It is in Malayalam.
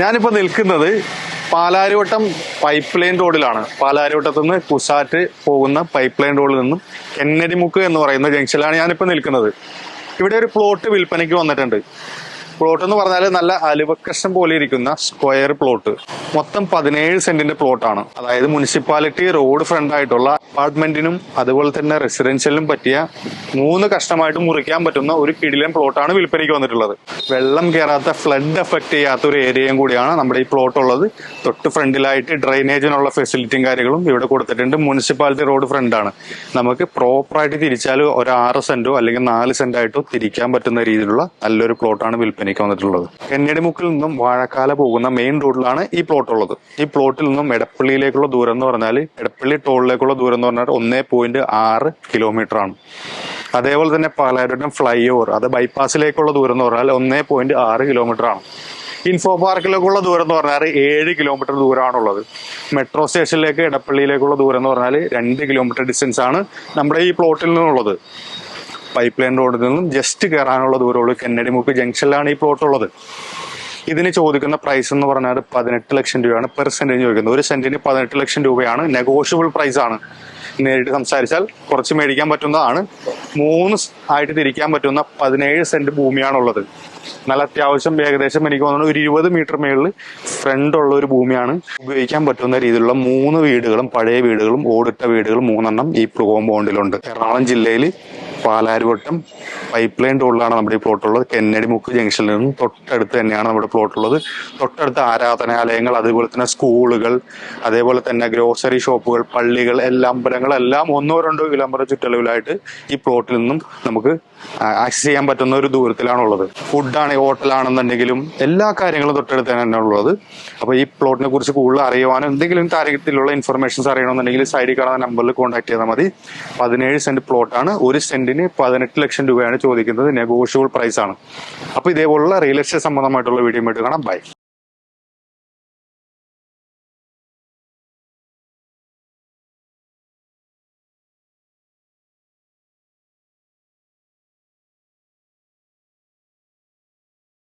ഞാനിപ്പോ നിൽക്കുന്നത് പാലാരിവട്ടം പൈപ്പ് ലൈൻ റോഡിലാണ് പാലാരിവട്ടത്തു നിന്ന് കുസാറ്റ് പോകുന്ന പൈപ്പ് ലൈൻ റോഡിൽ നിന്നും കെന്നടിമുക്ക് എന്ന് പറയുന്ന ജംഗ്ഷനിലാണ് ഞാനിപ്പോ നിൽക്കുന്നത്. ഇവിടെ ഒരു പ്ലോട്ട് വിൽപ്പനയ്ക്ക് വന്നിട്ടുണ്ട്. പ്ലോട്ട് എന്ന് പറഞ്ഞാൽ നല്ല അലുവക്കഷം പോലെ ഇരിക്കുന്ന സ്ക്വയർ പ്ലോട്ട് മൊത്തം പതിനേഴ് സെന്റിന്റെ പ്ലോട്ടാണ് അതായത് മുനിസിപ്പാലിറ്റി റോഡ് ഫ്രണ്ട് ആയിട്ടുള്ള അപ്പാർട്ട്മെന്റിനും അതുപോലെ തന്നെ റെസിഡൻഷ്യലിനും പറ്റിയ മൂന്ന് കഷ്ടമായിട്ട് മുറിക്കാൻ പറ്റുന്ന ഒരു കിടിലൻ പ്ലോട്ടാണ് വിൽപ്പനയ്ക്ക് വന്നിട്ടുള്ളത്. വെള്ളം കയറാത്ത ഫ്ലഡ് എഫക്ട് ചെയ്യാത്ത ഒരു ഏരിയയും കൂടിയാണ് നമ്മുടെ ഈ പ്ലോട്ട് ഉള്ളത്. തൊട്ട് ഫ്രണ്ടിലായിട്ട് ഡ്രൈനേജിനുള്ള ഫെസിലിറ്റിയും കാര്യങ്ങളും ഇവിടെ കൊടുത്തിട്ടുണ്ട്. മുനിസിപ്പാലിറ്റി റോഡ് ഫ്രണ്ടാണ് നമുക്ക് പ്രോപ്പറായിട്ട് തിരിച്ചാൽ ഒരു ആറ് സെന്റോ അല്ലെങ്കിൽ നാല് സെന്റായിട്ടോ തിരിക്കാൻ പറ്റുന്ന രീതിയിലുള്ള നല്ലൊരു പ്ലോട്ടാണ് വിൽപ്പനയ്ക്ക് വന്നിട്ടുള്ളത് കെന്നടിമുക്കിൽ നിന്നും വാഴക്കാല പോകുന്ന മെയിൻ റോഡിലാണ് ഈ പ്ലോട്ട് ഉള്ളത്. ഈ പ്ലോട്ടിൽ നിന്നും എടപ്പള്ളിയിലേക്കുള്ള ദൂരം എന്ന് പറഞ്ഞാൽ എടപ്പള്ളി ടോളിലേക്കുള്ള ദൂരം എന്ന് പറഞ്ഞാൽ ഒന്നേ പോയിന്റ് ആറ് കിലോമീറ്റർ ആണ്. അതേപോലെ തന്നെ പാലാരിവട്ടം ഫ്ലൈ ഓവർ അത് ബൈപ്പാസിലേക്കുള്ള ദൂരം എന്ന് പറഞ്ഞാൽ ഒന്നേ പോയിന്റ് ആറ് കിലോമീറ്റർ ആണ്. ഇൻഫോ പാർക്കിലേക്കുള്ള ദൂരം എന്ന് പറഞ്ഞാൽ ഏഴ് കിലോമീറ്റർ ദൂരമാണുള്ളത്. മെട്രോ സ്റ്റേഷനിലേക്ക് എടപ്പള്ളിയിലേക്കുള്ള ദൂരം എന്ന് പറഞ്ഞാൽ രണ്ട് കിലോമീറ്റർ ഡിസ്റ്റൻസ് ആണ് നമ്മുടെ ഈ പ്ലോട്ടിൽ നിന്നുള്ളത്. പൈപ്പ് ലൈൻ റോഡിൽ നിന്നും ജസ്റ്റ് കയറാനുള്ള ദൂരമുള്ളൂ. കെന്നഡിമുക്ക് ജംഗ്ഷനിലാണ് ഈ പ്ലോട്ട് ഉള്ളത്. ഇതിന് ചോദിക്കുന്ന പ്രൈസ് എന്ന് പറഞ്ഞാൽ പതിനെട്ട് ലക്ഷം രൂപയാണ് പെർ സെന്റിന് ചോദിക്കുന്നത്. ഒരു സെന്റിന് പതിനെട്ട് ലക്ഷം രൂപയാണ് നെഗോഷ്യബിൾ പ്രൈസ് ആണ്. നേരിട്ട് സംസാരിച്ചാൽ കുറച്ച് മേടിക്കാൻ പറ്റുന്നതാണ്. മൂന്ന് ആയിട്ട് തിരിക്കാൻ പറ്റുന്ന പതിനേഴ് സെന്റ് ഭൂമിയാണുള്ളത്. നല്ല അത്യാവശ്യം ഏകദേശം എനിക്ക് തോന്നുന്നത് ഒരു ഇരുപത് മീറ്റർ മേളിൽ ഫ്രണ്ട് ഉള്ള ഒരു ഭൂമിയാണ്. ഉപയോഗിക്കാൻ പറ്റുന്ന രീതിയിലുള്ള മൂന്ന് വീടുകളും പഴയ വീടുകളും ഓടിട്ട വീടുകളും മൂന്നെണ്ണം ഈ കോമ്പൗണ്ടിലുണ്ട് എറണാകുളം ജില്ലയിൽ പാലാരിവട്ടം പൈപ്പ് ലൈൻ റോഡിലാണ് നമ്മുടെ ഈ പ്ലോട്ട് ഉള്ളത്. കെന്നഡി മുക്ക് ജംഗ്ഷനിൽ നിന്നും തൊട്ടടുത്ത് തന്നെയാണ് നമ്മുടെ പ്ലോട്ട് ഉള്ളത്. തൊട്ടടുത്ത് ആരാധനാലയങ്ങൾ അതുപോലെ തന്നെ സ്കൂളുകൾ അതേപോലെ തന്നെ ഗ്രോസറി ഷോപ്പുകൾ പള്ളികൾ എല്ലാ അമ്പലങ്ങൾ എല്ലാം ഒന്നോ രണ്ടോ കിലോമീറ്റർ ചുറ്റളവിലായിട്ട് ഈ പ്ലോട്ടിൽ നിന്നും നമുക്ക് ആക്സസ് ചെയ്യാൻ പറ്റുന്ന ഒരു ദൂരത്തിലാണുള്ളത്. ഫുഡാണ് ഹോട്ടലാണെന്നുണ്ടെങ്കിലും എല്ലാ കാര്യങ്ങളും തൊട്ടടുത്ത് തന്നെ ഉള്ളത്. അപ്പോൾ ഈ പ്ലോട്ടിനെ കുറിച്ച് കൂടുതൽ അറിയുവാനും എന്തെങ്കിലും കാര്യത്തിലുള്ള ഇൻഫർമേഷൻസ് അറിയണമെന്നുണ്ടെങ്കിൽ സൈഡിൽ കാണുന്ന നമ്പറിൽ കോൺടാക്ട് ചെയ്താൽ മതി. പതിനേഴ് സെന്റ് പ്ലോട്ടാണ് ഒരു സെന്റിന് പതിനെട്ട് ലക്ഷം രൂപയാണ് ചോദിക്കുന്നത് നെഗോഷ്യബിൾ പ്രൈസ് ആണ്. അപ്പൊ ഇതേപോലുള്ള റിയൽ എസ്റ്റേറ്റ് സംബന്ധമായിട്ടുള്ള വീഡിയോ ആയിട്ട് കാണാം. ബൈ